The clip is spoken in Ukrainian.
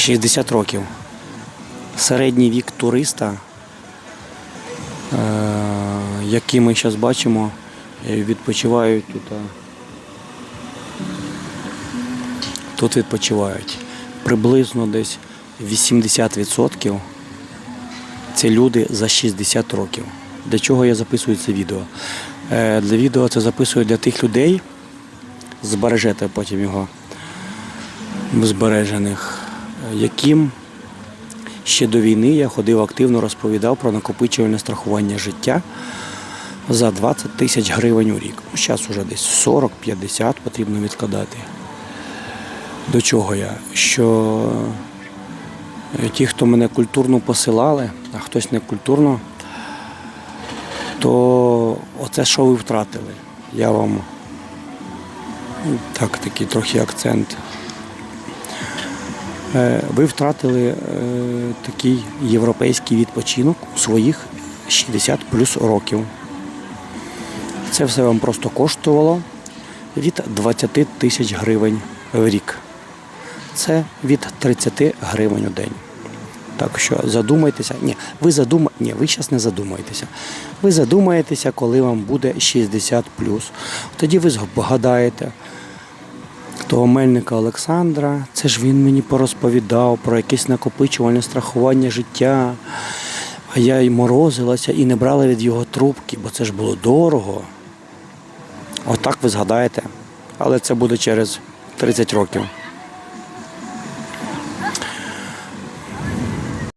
60 років. Середній вік туриста, е, який ми зараз бачимо, е, відпочивають тут. е, Тут відпочивають. Приблизно десь 80% це люди за 60 років. Для чого я записую це відео? Для відео це записую для тих людей, збережете потім його збережених, яким ще до війни я ходив активно розповідав про накопичувальне страхування життя за 20 тисяч гривень у рік. Ну, Зараз вже десь 40-50 потрібно відкладати. До чого я? Що е, ті, хто мене культурно посилали, а хтось не культурно, то оце що ви втратили. Я вам ну, так, такий трохи акцент. Е, Ви втратили е, такий європейський відпочинок у своїх 60 плюс років. Це все вам просто коштувало від 20 тисяч гривень в рік. Це від 30 гривень у день. Так що задумайтеся. Ні, ви задум... Ні, ви зараз не задумаєтеся. Ви задумаєтеся, коли вам буде 60 Тоді ви згадаєте того мельника Олександра. Це ж він мені порозповідав про якесь накопичувальне страхування життя. А я й морозилася і не брала від його трубки, бо це ж було дорого. Отак ви згадаєте. Але це буде через 30 років.